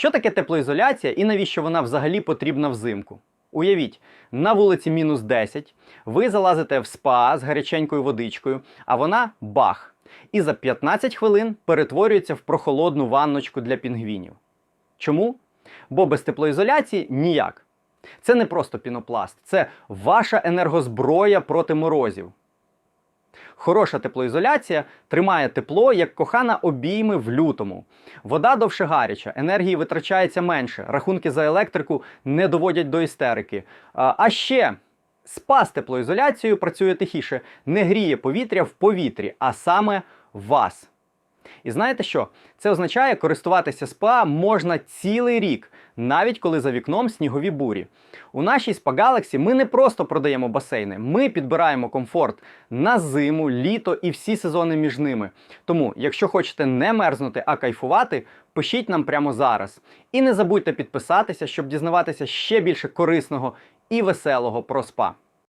Що таке теплоізоляція і навіщо вона взагалі потрібна взимку? Уявіть, на вулиці мінус 10, ви залазите в спа з гаряченькою водичкою, а вона бах. І за 15 хвилин перетворюється в прохолодну ванночку для пінгвінів. Чому? Бо без теплоізоляції ніяк. Це не просто пінопласт, це ваша енергозброя проти морозів. Хороша теплоізоляція тримає тепло, як кохана обійми в лютому. Вода довше гаряча, енергії витрачається менше, рахунки за електрику не доводять до істерики. А, ще спа з теплоізоляцією працює тихіше, не гріє повітря в повітрі, а саме вас. І знаєте що? Це означає, користуватися спа можна цілий рік, навіть коли за вікном снігові бурі. У нашій Spa Galaxy ми не просто продаємо басейни, ми підбираємо комфорт на зиму, літо і всі сезони між ними. Тому, якщо хочете не мерзнути, а кайфувати, пишіть нам прямо зараз. І не забудьте підписатися, щоб дізнаватися ще більше корисного і веселого про спа.